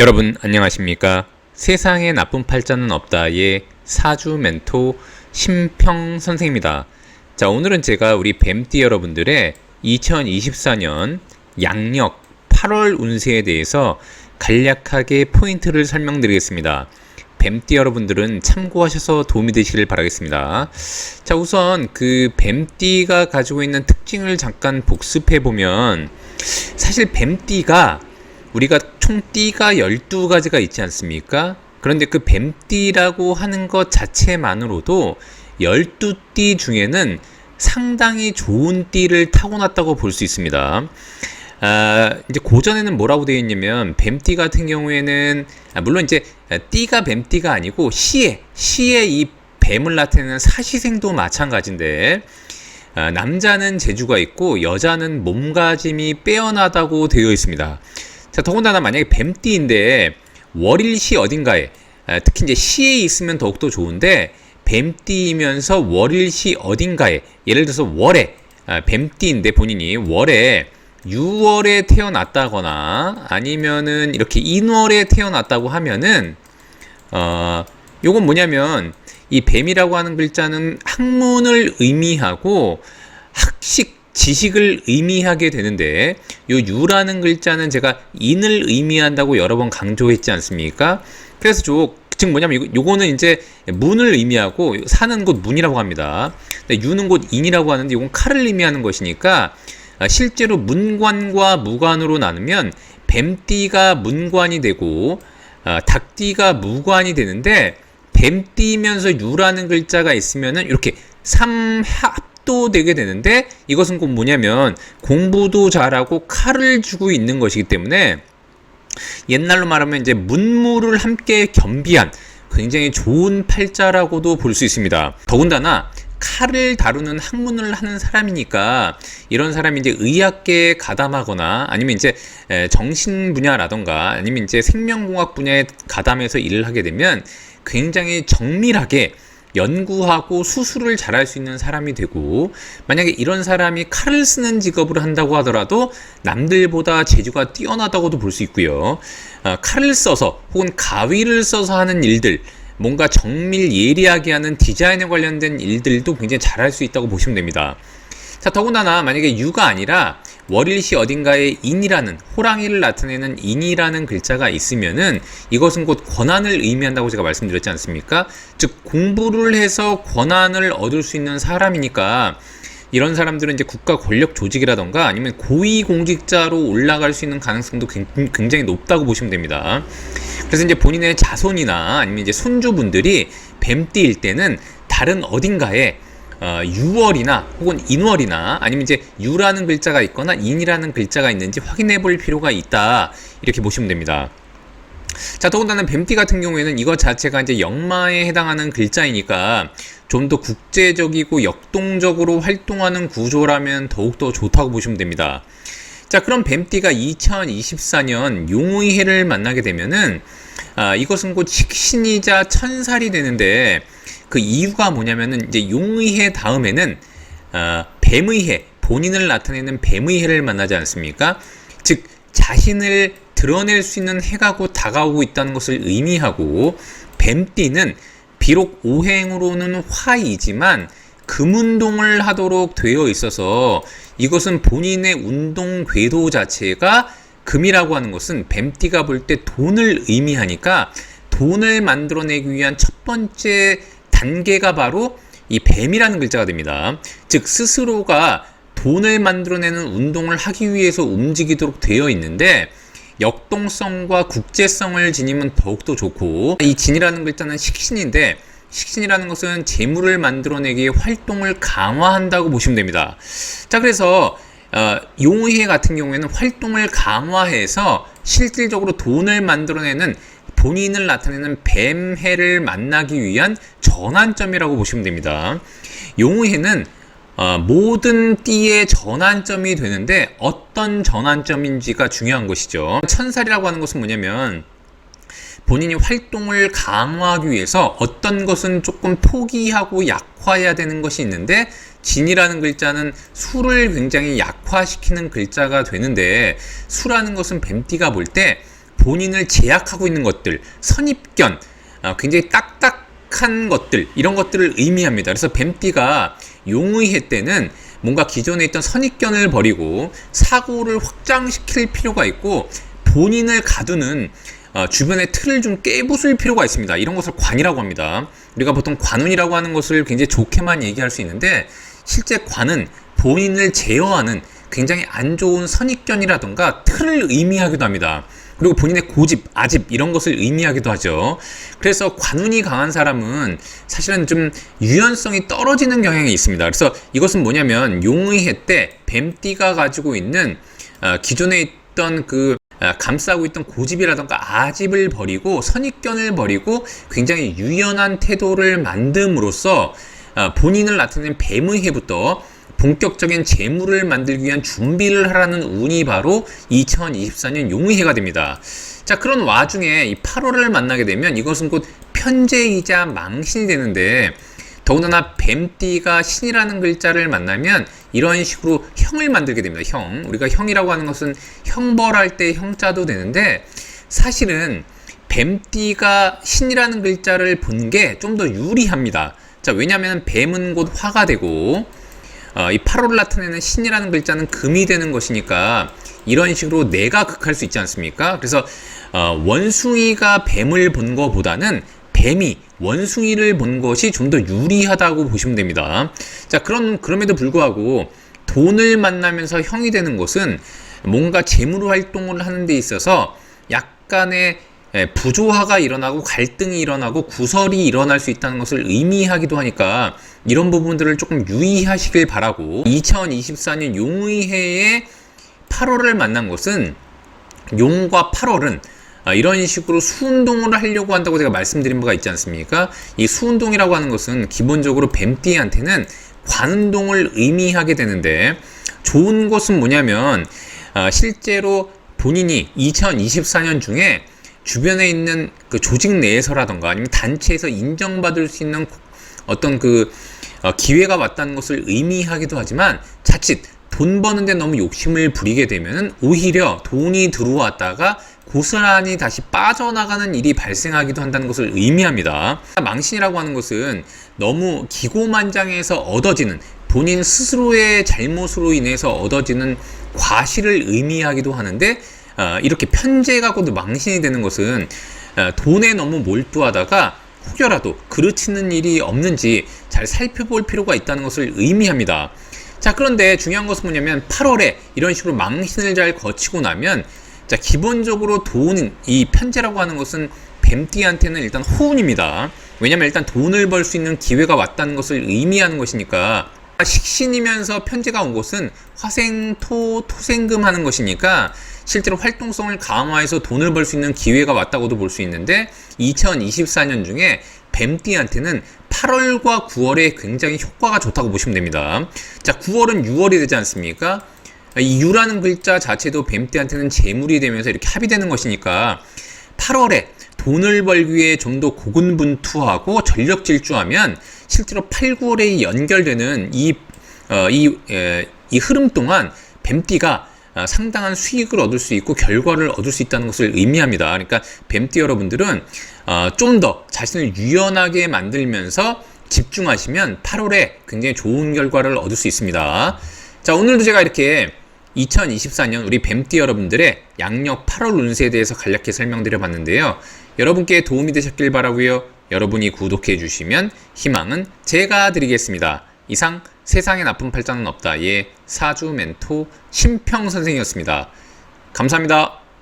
여러분 안녕하십니까? 세상에 나쁜 팔자는 없다의 사주 멘토 심평 선생입니다. 자 오늘은 제가 우리 뱀띠 여러분들의 2024년 양력 8월 운세에 대해서 간략하게 포인트를 설명드리겠습니다. 뱀띠 여러분들은 참고하셔서 도움이 되시길 바라겠습니다. 자, 우선 그 뱀띠가 가지고 있는 특징을 잠깐 복습해 보면 사실 뱀띠가 우리가 총 띠가 12가지가 있지 않습니까? 그런데 그 뱀띠라고 하는 것 자체만으로도 12띠 중에는 상당히 좋은 띠를 타고났다고 볼 수 있습니다. 아, 이제 고전에는 뭐라고 되어 있냐면 뱀띠 같은 경우에는 아, 물론 이제 띠가 뱀띠가 아니고 시에 시에 이 뱀을 나타내는 사시생도 마찬가지인데 아, 남자는 재주가 있고 여자는 몸가짐이 빼어나다고 되어 있습니다. 자 더군다나 만약에 뱀띠인데 월일시 어딘가에 아, 특히 이제 시에 있으면 더욱더 좋은데 뱀띠이면서 월일시 어딘가에 예를 들어서 월에 아, 뱀띠인데 본인이 월에 6월에 태어났다거나 아니면은 이렇게 인월에 태어났다고 하면은 어 요건 뭐냐면 이 뱀이라고 하는 글자는 학문을 의미하고 학식 지식을 의미하게 되는데 요 유라는 글자는 제가 인을 의미한다고 여러 번 강조했지 않습니까? 그래서 저, 즉 뭐냐면 요, 요거는 이제 문을 의미하고 사는 곳 문이라고 합니다. 근데 유는 곧 인이라고 하는데 이건 칼을 의미하는 것이니까 아, 실제로 문관과 무관으로 나누면 뱀띠가 문관이 되고 아, 닭띠가 무관이 되는데 뱀띠면서 유라는 글자가 있으면은 이렇게 삼합 도 되게 되는데 이것은 곧 뭐냐면 공부도 잘하고 칼을 주고 있는 것이기 때문에 옛날로 말하면 이제 문무를 함께 겸비한 굉장히 좋은 팔자라고도 볼 수 있습니다. 더군다나 칼을 다루는 학문을 하는 사람이니까 이런 사람이 이제 의학계에 가담하거나 아니면 이제 정신 분야라던가 아니면 이제 생명공학 분야에 가담해서 일을 하게 되면 굉장히 정밀하게 연구하고 수술을 잘할 수 있는 사람이 되고 만약에 이런 사람이 칼을 쓰는 직업을 한다고 하더라도 남들보다 재주가 뛰어나다고도 볼 수 있고요. 어, 칼을 써서 혹은 가위를 써서 하는 일들 뭔가 정밀 예리하게 하는 디자인에 관련된 일들도 굉장히 잘할 수 있다고 보시면 됩니다. 자, 더군다나 만약에 유가 아니라 월일시 어딘가에 인이라는 호랑이를 나타내는 인이라는 글자가 있으면은 이것은 곧 권한을 의미한다고 제가 말씀드렸지 않습니까? 즉 공부를 해서 권한을 얻을 수 있는 사람이니까 이런 사람들은 이제 국가 권력 조직이라던가 아니면 고위 공직자로 올라갈 수 있는 가능성도 굉장히 높다고 보시면 됩니다. 그래서 이제 본인의 자손이나 아니면 이제 손주분들이 뱀띠일 때는 다른 어딘가에 어, 6월이나 혹은 인월이나 아니면 이제 유라는 글자가 있거나 인이라는 글자가 있는지 확인해 볼 필요가 있다. 이렇게 보시면 됩니다. 자, 더군다나 뱀띠 같은 경우에는 이것 자체가 이제 역마에 해당하는 글자이니까 좀 더 국제적이고 역동적으로 활동하는 구조라면 더욱더 좋다고 보시면 됩니다. 자, 그럼 뱀띠가 2024년 용의 해를 만나게 되면은 아, 이것은 곧 식신이자 천살이 되는데 그 이유가 뭐냐면은 이제 용의 해 다음에는 아, 뱀의 해, 본인을 나타내는 뱀의 해를 만나지 않습니까? 즉 자신을 드러낼 수 있는 해가 곧 다가오고 있다는 것을 의미하고 뱀띠는 비록 오행으로는 화이지만 금운동을 하도록 되어 있어서 이것은 본인의 운동 궤도 자체가 금이라고 하는 것은 뱀띠가 볼 때 돈을 의미하니까 돈을 만들어내기 위한 첫 번째 단계가 바로 이 뱀이라는 글자가 됩니다. 즉 스스로가 돈을 만들어내는 운동을 하기 위해서 움직이도록 되어 있는데 역동성과 국제성을 지니면 더욱더 좋고 이 진이라는 글자는 식신인데 식신이라는 것은 재물을 만들어내기에 활동을 강화한다고 보시면 됩니다. 자, 그래서 어, 용의회 같은 경우에는 활동을 강화해서 실질적으로 돈을 만들어내는 본인을 나타내는 뱀해를 만나기 위한 전환점이라고 보시면 됩니다. 용의회는 어, 모든 띠의 전환점이 되는데 어떤 전환점인지가 중요한 것이죠. 천살이라고 하는 것은 뭐냐면 본인이 활동을 강화하기 위해서 어떤 것은 조금 포기하고 약화해야 되는 것이 있는데 진이라는 글자는 수를 굉장히 약화시키는 글자가 되는데 수라는 것은 뱀띠가 볼때 본인을 제약하고 있는 것들, 선입견, 아, 굉장히 딱딱한 것들, 이런 것들을 의미합니다. 그래서 뱀띠가 용의해 때는 뭔가 기존에 있던 선입견을 버리고 사고를 확장시킬 필요가 있고 본인을 가두는 어, 주변의 틀을 좀 깨부술 필요가 있습니다. 이런 것을 관이라고 합니다. 우리가 보통 관운이라고 하는 것을 굉장히 좋게만 얘기할 수 있는데 실제 관은 본인을 제어하는 굉장히 안 좋은 선입견이라던가 틀을 의미하기도 합니다. 그리고 본인의 고집, 아집 이런 것을 의미하기도 하죠. 그래서 관운이 강한 사람은 사실은 좀 유연성이 떨어지는 경향이 있습니다. 그래서 이것은 뭐냐면 용의해 때 뱀띠가 가지고 있는 어, 기존에 있던 그 아, 감싸고 있던 고집이라던가 아집을 버리고 선입견을 버리고 굉장히 유연한 태도를 만듦으로써 아, 본인을 나타낸 뱀의 해부터 본격적인 재물을 만들기 위한 준비를 하라는 운이 바로 2024년 용의 해가 됩니다. 자, 그런 와중에 이 8월을 만나게 되면 이것은 곧 편제이자 망신이 되는데 더군다나 뱀띠가 신이라는 글자를 만나면 이런 식으로 형을 만들게 됩니다. 형. 우리가 형이라고 하는 것은 형벌할 때 형자도 되는데 사실은 뱀띠가 신이라는 글자를 본 게 좀 더 유리합니다. 자, 왜냐하면 뱀은 곧 화가 되고 어, 이 8월 나타내는 신이라는 글자는 금이 되는 것이니까 이런 식으로 내가 극할 수 있지 않습니까? 그래서 어, 원숭이가 뱀을 본 것보다는 뱀이 원숭이를 본 것이 좀 더 유리하다고 보시면 됩니다. 자, 그런 그럼에도 불구하고 돈을 만나면서 형이 되는 것은 뭔가 재물 활동을 하는 데 있어서 약간의 예, 부조화가 일어나고 갈등이 일어나고 구설이 일어날 수 있다는 것을 의미하기도 하니까 이런 부분들을 조금 유의하시길 바라고 2024년 용의해의 8월을 만난 것은 용과 8월은 아, 이런 식으로 수운동을 하려고 한다고 제가 말씀드린 바가 있지 않습니까? 이 수운동이라고 하는 것은 기본적으로 뱀띠한테는 관운동을 의미하게 되는데 좋은 것은 뭐냐면 아, 실제로 본인이 2024년 중에 주변에 있는 그 조직 내에서라던가 아니면 단체에서 인정받을 수 있는 어떤 그 어, 기회가 왔다는 것을 의미하기도 하지만 자칫 돈 버는데 너무 욕심을 부리게 되면은 오히려 돈이 들어왔다가 고스란히 다시 빠져나가는 일이 발생하기도 한다는 것을 의미합니다. 망신이라고 하는 것은 너무 기고만장해서 얻어지는 본인 스스로의 잘못으로 인해서 얻어지는 과실을 의미하기도 하는데 어, 이렇게 편제가 곧 망신이 되는 것은 어, 돈에 너무 몰두하다가 혹여라도 그르치는 일이 없는지 잘 살펴볼 필요가 있다는 것을 의미합니다. 자, 그런데 중요한 것은 뭐냐면 8월에 이런 식으로 망신을 잘 거치고 나면 자, 기본적으로 돈, 이 편제라고 하는 것은 뱀띠한테는 일단 호운입니다. 왜냐면 일단 돈을 벌 수 있는 기회가 왔다는 것을 의미하는 것이니까 식신이면서 편제가 온 것은 화생 토 토생금 하는 것이니까 실제로 활동성을 강화해서 돈을 벌 수 있는 기회가 왔다고도 볼 수 있는데 2024년 중에 뱀띠한테는 8월과 9월에 굉장히 효과가 좋다고 보시면 됩니다. 자, 9월은 6월이 되지 않습니까? 이 유라는 글자 자체도 뱀띠한테는 재물이 되면서 이렇게 합의되는 것이니까 8월에 돈을 벌기 위해 좀 더 고군분투하고 전력 질주하면 실제로 8, 9월에 연결되는 이, 어, 이, 에, 이 흐름 동안 뱀띠가 어, 상당한 수익을 얻을 수 있고 결과를 얻을 수 있다는 것을 의미합니다. 그러니까 뱀띠 여러분들은 어, 좀더 자신을 유연하게 만들면서 집중하시면 8월에 굉장히 좋은 결과를 얻을 수 있습니다. 자, 오늘도 제가 이렇게 2024년 우리 뱀띠 여러분들의 양력 8월 운세에 대해서 간략히 설명드려 봤는데요. 여러분께 도움이 되셨길 바라고요. 여러분이 구독해 주시면 희망은 제가 드리겠습니다. 이상 세상에 나쁜 팔자는 없다의 사주 멘토 심평 선생이었습니다. 감사합니다.